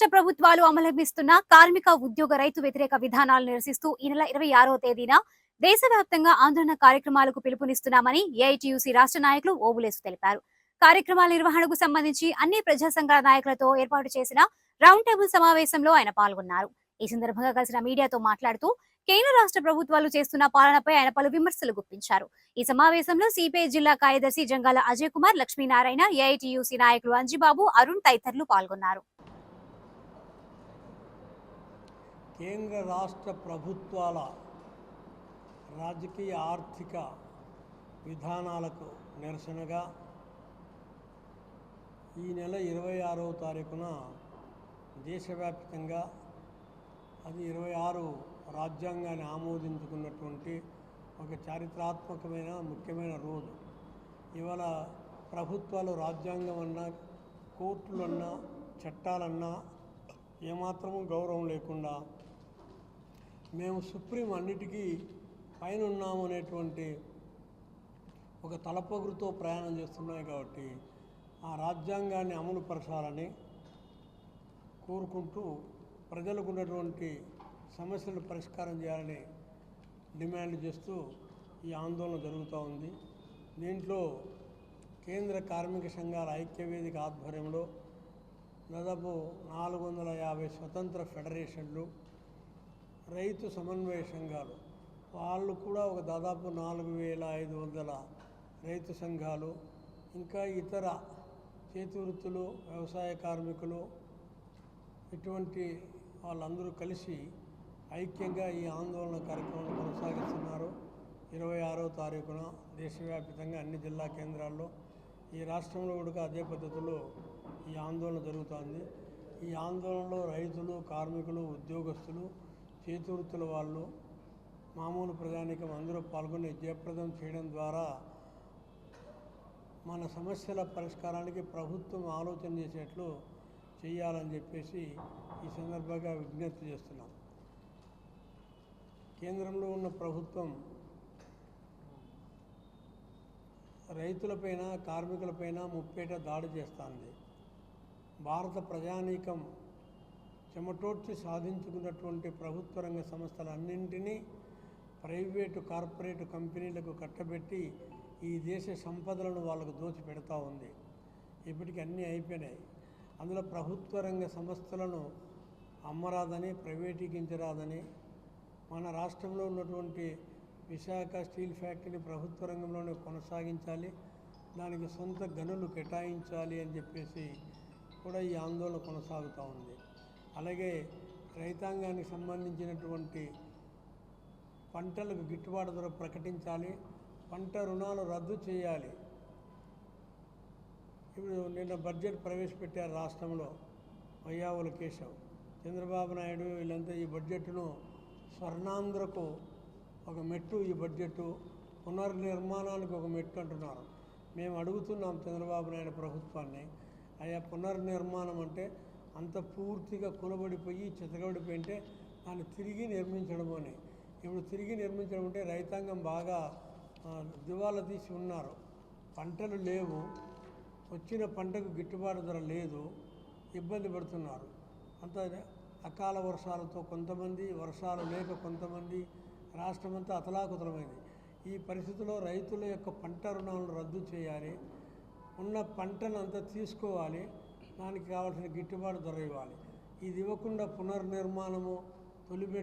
రాష్ట్ర ప్రభుత్వాలు అమలమిస్తున్న కార్మిక ఉద్యోగ రైతు వ్యతిరేక విధానాలు నిరసిస్తూ ఈ నెల ఇరవై ఆరవ తేదీన దేశవ్యాప్తంగా ఆందోళన కార్యక్రమాలకు పిలుపునిస్తున్నామని ఏఐటియుసి రాష్ట్ర నాయకులు ఓబులేసు తెలిపారు. కార్యక్రమాల నిర్వహణకు సంబంధించి అన్ని ప్రజా సంఘాల నాయకులతో ఏర్పాటు చేసిన రౌండ్ టేబుల్ సమావేశంలో ఆయన పాల్గొన్నారు. ఈ సందర్భంగా కలిసిన మీడియాతో మాట్లాడుతూ కేంద్ర రాష్ట్ర ప్రభుత్వాలు చేస్తున్న పాలనపై ఆయన పలు విమర్శలు గుప్పించారు. ఈ సమావేశంలో సిపిఐ జిల్లా కార్యదర్శి జంగాల అజయ్ కుమార్ లక్ష్మీనారాయణ ఏఐటియుసి నాయకులు అంజిబాబు అరుణ్ తదితరులు పాల్గొన్నారు. కేంద్ర రాష్ట్ర ప్రభుత్వాల రాజకీయ ఆర్థిక విధానాలకు నిరసనగా ఈ నెల ఇరవై ఆరవ తారీఖున దేశవ్యాప్తంగా అది ఇరవై ఆరు రాజ్యాంగాన్ని ఆమోదించుకున్నటువంటి ఒక చారిత్రాత్మకమైన ముఖ్యమైన రోజు. ఇవాళ ప్రభుత్వాలు రాజ్యాంగం అన్నా కోర్టులన్నా చట్టాలన్నా ఏమాత్రము గౌరవం లేకుండా మేము సుప్రీం అన్నిటికీ పైన ఉన్నాము అనేటువంటి ఒక తలపొగురుతో ప్రయాణం చేస్తున్నాయి కాబట్టి ఆ రాజ్యాంగాన్ని అమలు పరచాలని కోరుకుంటూ ప్రజలకు ఉన్నటువంటి సమస్యలు పరిష్కారం చేయాలని డిమాండ్ చేస్తూ ఈ ఆందోళన జరుగుతూ ఉంది. దీంట్లో కేంద్ర కార్మిక సంఘాల ఐక్యవేదిక ఆధ్వర్యంలో దాదాపు నాలుగు వందల యాభై స్వతంత్ర ఫెడరేషన్లు రైతు సమన్వయ సంఘాలు వాళ్ళు కూడా ఒక దాదాపు నాలుగు వేల ఐదు వందల రైతు సంఘాలు ఇంకా ఇతర చేతి వృత్తులు వ్యవసాయ కార్మికులు ఇటువంటి వాళ్ళందరూ కలిసి ఐక్యంగా ఈ ఆందోళన కార్యక్రమం కొనసాగిస్తున్నారు. ఇరవై ఆరో తారీఖున దేశవ్యాప్తంగా అన్ని జిల్లా కేంద్రాల్లో ఈ రాష్ట్రంలో కూడా అదే పద్ధతిలో ఈ ఆందోళన జరుగుతోంది. ఈ ఆందోళనలో రైతులు కార్మికులు ఉద్యోగస్తులు చేతి వృత్తుల వాళ్ళు మామూలు ప్రజానికం అందరూ పాల్గొని జయప్రదం చేయడం ద్వారా మన సమస్యల పరిష్కారానికి ప్రభుత్వం ఆలోచన చేసేట్లు చేయాలని చెప్పేసి ఈ సందర్భంగా విజ్ఞప్తి చేస్తున్నాం. కేంద్రంలో ఉన్న ప్రభుత్వం రైతులపైన కార్మికులపైన ముప్పేట దాడి చేస్తుంది. భారత ప్రజానీకం చెమటోడ్చి సాధించుకున్నటువంటి ప్రభుత్వ రంగ సంస్థలన్నింటినీ ప్రైవేటు కార్పొరేట్ కంపెనీలకు కట్టబెట్టి ఈ దేశ సంపదలను వాళ్ళకు దోచి పెడతా ఉంది. ఇప్పటికి అన్నీ అయిపోయినాయి. అందులో ప్రభుత్వ రంగ సంస్థలను అమ్మరాదని ప్రైవేటీకరించరాదని మన రాష్ట్రంలో ఉన్నటువంటి విశాఖ స్టీల్ ఫ్యాక్టరీని ప్రభుత్వ రంగంలోనే కొనసాగించాలి దానికి సొంత గనులు కేటాయించాలి అని చెప్పేసి కూడా ఈ ఆందోళన కొనసాగుతూ ఉంది. అలాగే రైతాంగానికి సంబంధించినటువంటి పంటలకు గిట్టుబాటు ధర ప్రకటించాలి పంట రుణాలు రద్దు చేయాలి. ఇప్పుడు నిన్న బడ్జెట్ ప్రవేశపెట్టారు రాష్ట్రంలో వయ్యావుల కేశవ్. చంద్రబాబు నాయుడు వీళ్ళంతా ఈ బడ్జెట్ను స్వర్ణాంధ్రకు ఒక మెట్టు ఈ బడ్జెట్ పునర్నిర్మాణానికి ఒక మెట్టు అంటున్నారు. మేము అడుగుతున్నాం చంద్రబాబు నాయుడు ప్రభుత్వాన్ని అయ్యా పునర్నిర్మాణం అంటే అంత పూర్తిగా కులబడిపోయి చితగబడిపోయింటే దాన్ని తిరిగి నిర్మించడం అని. ఇప్పుడు తిరిగి నిర్మించడం అంటే రైతాంగం బాగా దివాలా తీసి ఉన్నారు. పంటలు లేవు. వచ్చిన పంటకు గిట్టుబాటు ధర లేదు. ఇబ్బంది పడుతున్నారు. అంత అకాల వర్షాలతో కొంతమంది వర్షాలు లేక కొంతమంది రాష్ట్రమంతా అతలాకుతలమైంది. ఈ పరిస్థితిలో రైతుల యొక్క పంట రుణాలను రద్దు చేయాలి. ఉన్న పంటను అంతా తీసుకోవాలి. దానికి కావాల్సిన గిట్టుబాటు ధర ఇవ్వాలి. ఇది ఇవ్వకుండా పునర్నిర్మాణము తొలిపెట్టి